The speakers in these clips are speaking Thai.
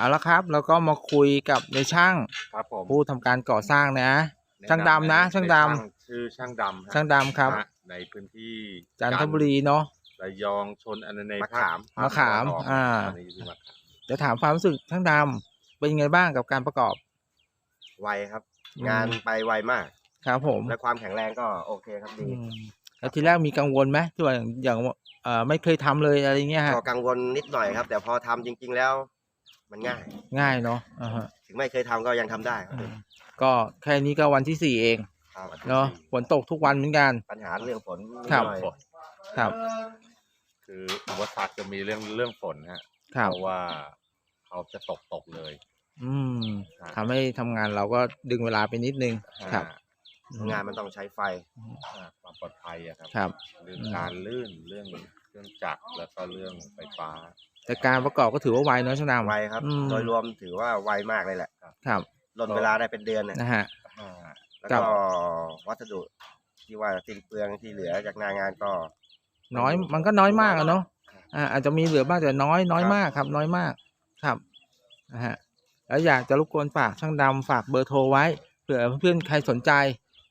เอาละครับ แล้วก็มาคุยกับในช่างครับผมผู้ทำการก่อสร้างนะ ช่างดำนะช่างดำ ชื่อช่างดำฮะช่างดำครับ นะในพื้นที่จันทบุรีเนาะ ระยองชนอนันในมะขามภคมะขามตะวันกอ่าตอนนี้อยู่ที่มะขามจะถามความรู้สึกช่างดำเป็นยังไงบ้างกับการประกอบ ไวครับอืมงานไปไวมาก ครับผมและความแข็งแรงก็โอเคครับดี อืมแล้วทีแรกมีกังวลไหมที่ว่าอย่างอย่างเอ่อไม่เคยทำเลยอะไรเงี้ยฮะ ก็กังวลนิดหน่อยครับ แต่พอทำจริง ๆ แล้ว มันง่าย ง่ายเนาะอ่าฮะถึงไม่เคยทำก็ยังทำได้ครับอืมก็แค่นี้ก็วันที่สี่เองครับเนาะฝนตกทุกวันเหมือนกัน ปัญหาเรื่องฝนนิดครับ หน่อย ครับ คืออุปสรรคจะมีเรื่องเรื่องฝนฮะครับเพราะว่าเขาจะตกตกเลยอืมครับทำให้ทำงานเราก็ดึงเวลาไปนิดนึง ครับอ่างานมันต้องใช้ไฟ อ่าความปลอดภัยอะครับครับ เรื่องการลื่นเรื่องเครื่องจักรแล้วก็เรื่องไฟฟ้า แต่การประกอบก็ถือว่าไวเนาะช่างดำ ไวครับ อืม โดยรวมถือว่าไวมากเลยแหละครับ ลดเวลาได้เป็นเดือนน่ะนะฮะ อ่าแล้วครัก็บวัสดุที่ว่าสิ้นเปลืองที่เหลือจากหนางานก็ น้อยมันก็น้อยมากอะเนาะอ่าอาจจะมีเหลือบ้างแต่น้อยน้อยมากครับ น้อยมากครับนะฮะแล้วอยากจะรบกวนฝากช่างดำฝากเบอร์โทรไว้เผื่อเพื่อนๆใครสนใจ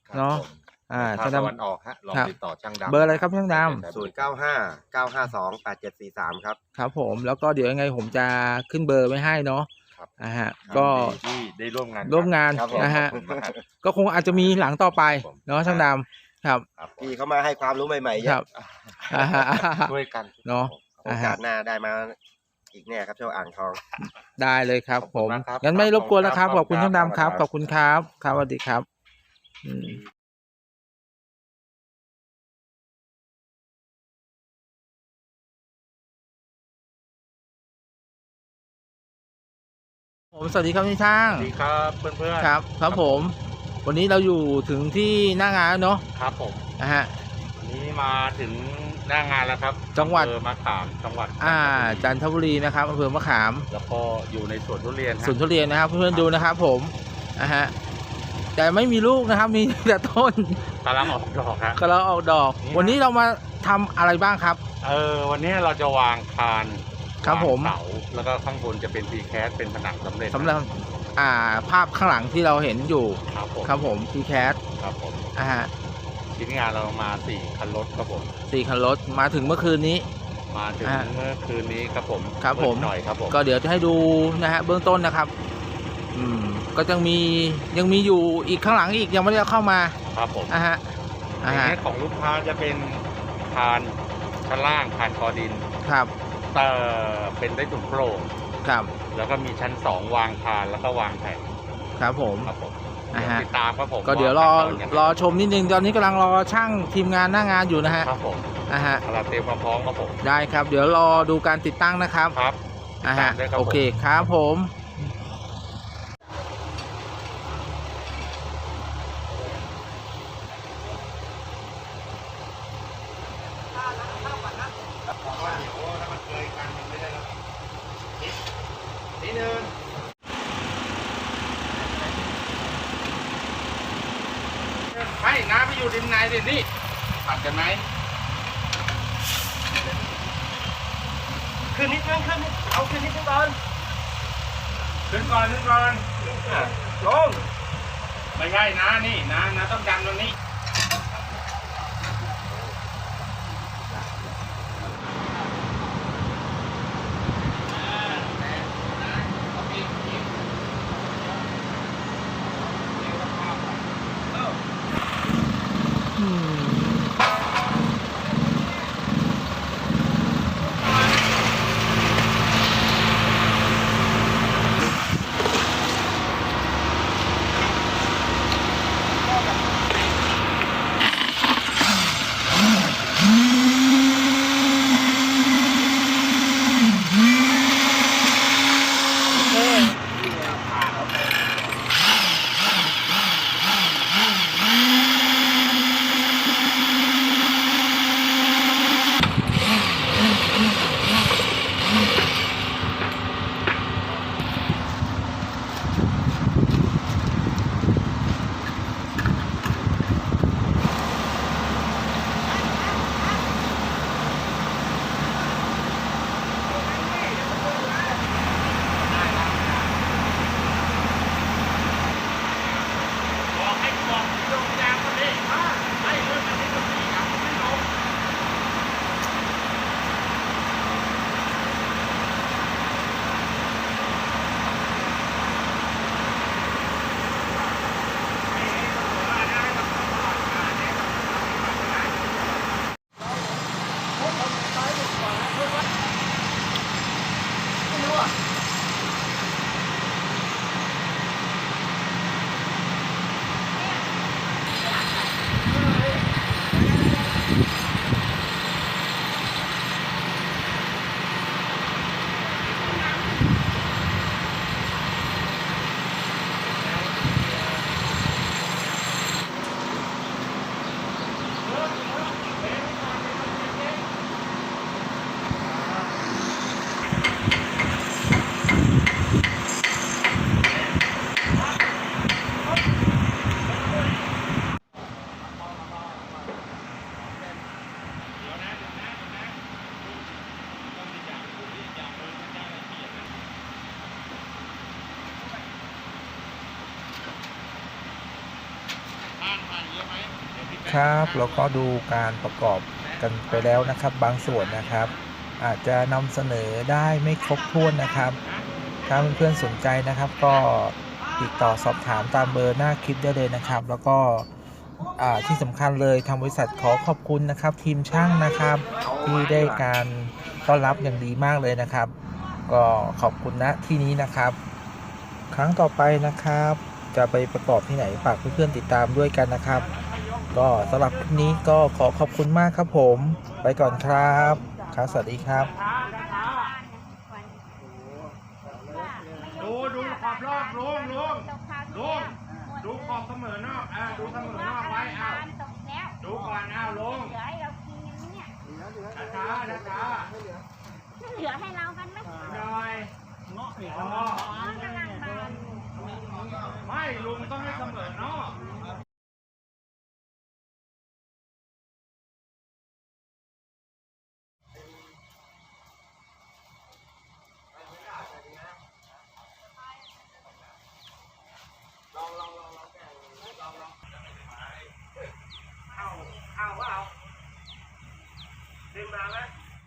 ครับเนาะผม อ่าภาช่าคงตะวันดำออกฮะลองครับติดต่อช่างดำเบอร์อะไรครับช่างดำศูนย์เก้าห้าเก้าห้าสองแปดเจ็ดสี่สามครับครับผมแล้วก็เดี๋ยวยังไงผมจะขึ้นเบอร์ไว้ให้เนาะครับอ่าฮะยินก็ดีที่ได้ร่วมงานร่วมงานครับผมนะฮะขอบคุณมากก็คงอาจจะมีหลังต่อไปผมเนาะช่างดำครับครับผมพี่เขามาให้ความรู้ใหม่ๆเยครัอะบอ่าฮะช่วยกันเนาะโอกาสหน้าได้มาอีกแน่ครับเจ้าอ่างทองได้เลยครับขอบผคุณมมากครับงั้นไม่รบกวนแล้วครับขขออบบคุคุณณครับช่างดำครับขขออบบคุคุณณคครัรับบครับสวัสดีครับ ผมสวัสดีครับพี่ช่างสวัสดีครับเพื่อนๆครับ ครับผม วันนี้เราอยู่ถึงที่หน้างานแล้วเนาะครับผมนะฮะวันนี้มาถึงหน้างานแล้วครับ จังหวัดอำเภอมะขามจังหวัด อ่าจัจันนทบุรีนะครับอำเภอมะขาม แล้วก็อยู่ในสวนทุเรียนฮะสวนทุเรียนนะครับ เพื่อนๆดูนะครับ ผมนะฮะแต่ไม่มีลูกนะครับมีแต่ต้นกำลังออกดอกครับก็เราออกดอกนี่นะวันนี้เรามาทำอะไรบ้างครับ เออวันนี้เราจะวางคาน ครับวางผมเสาแล้วก็ข้างบนจะเป็นพีแคสเป็นผนังสำเร็จสำหรับอ่าภาพข้างหลังที่เราเห็นอยู่ครับผมครับผมพีแคสครับผมอ่าฮะชิ้นงานเรามาสี่คันรถครับผม สี่คันรถมาถึงเมื่อคืนนี้ มาถึงอ่าเมื่อคืนนี้ครับผมครับผม ดหน่อยครับผม ก็เดี๋ยวจะให้ดูนะฮะเบื้องต้นนะครับ อืม ก็ยังมียังมีอยู่อีกข้างหลังอีกยังไม่ได้เอาเข้ามาครับผมอ่าฮะในอ่าฮะ นี้ของลูกค้าจะเป็นคานชั้นล่างคานคอดิน ครับ แต่เป็นได้ถุงโปร่งครับ แล้วก็มีชั้นสองวางคานแล้วก็วางแผงครับผม ครับผมอ่าฮะ ติดตามครับผมก็เดี๋ยวรอว่าขั้นตนยังไงรอชมนิดนึงตอนนี้กำลังรอช่างทีมงานหน้างานอยู่นะฮะครับผมอ่าฮะ เราเตรียมความพร้อมครับผมได้ครับ เดี๋ยวรอดูการติดตั้งนะครับครับ อ่าฮะติดตามด้วยครับโอเคครับผมไม่น้ำไป อยู่ดินในดินี่ผัดกันไหมขึ้นนิดนึงขึ้นนิดเอาขึ้นนิดนึงก่อนขึ้นก่อนขึ้นก่อนลงไม่ใช่นะนี่นะนะต้องดันตรงนี้ ครับเราก็ดูการประกอบกันไปแล้วนะครับ บางส่วนนะครับ อาจจะนำเสนอได้ไม่ครบถ้วนนะครับถ้าเพื่อนๆสนใจนะครับก็ติดต่อสอบถามตามเบอร์หน้าคลิปได้เลยนะครับ แล้วก็ที่สำคัญเลยทางบริษัทขอขอบคุณนะครับ ทีมช่างนะครับ ที่ได้การต้อนรับอย่างดีมากเลยนะครับ ก็ขอบคุณนะที่นี้นะครับ ครั้งต่อไปนะครับ จะไปประกอบที่ไหนฝากเพื่อนๆติดตามด้วยกันนะครับ ก็สำหรับคลิปนี้ก็ขอขอบคุณมากครับผม ไปก่อนครับครับสวัสดีครับดูดูขอบรอบลุงลุงลุงดูขอบเสมอนอกอ่าดูเสมอนอกไว้อ้าวดูก่อนอ้าวลุงเหลือให้เรากินกันไหมเนี่ยช้าช้าช้าเหลือให้เรากันไหม ๆหน่อยอ๋อ มันกำลังบาน ไม่ลุงต้องให้เสมอนอก เ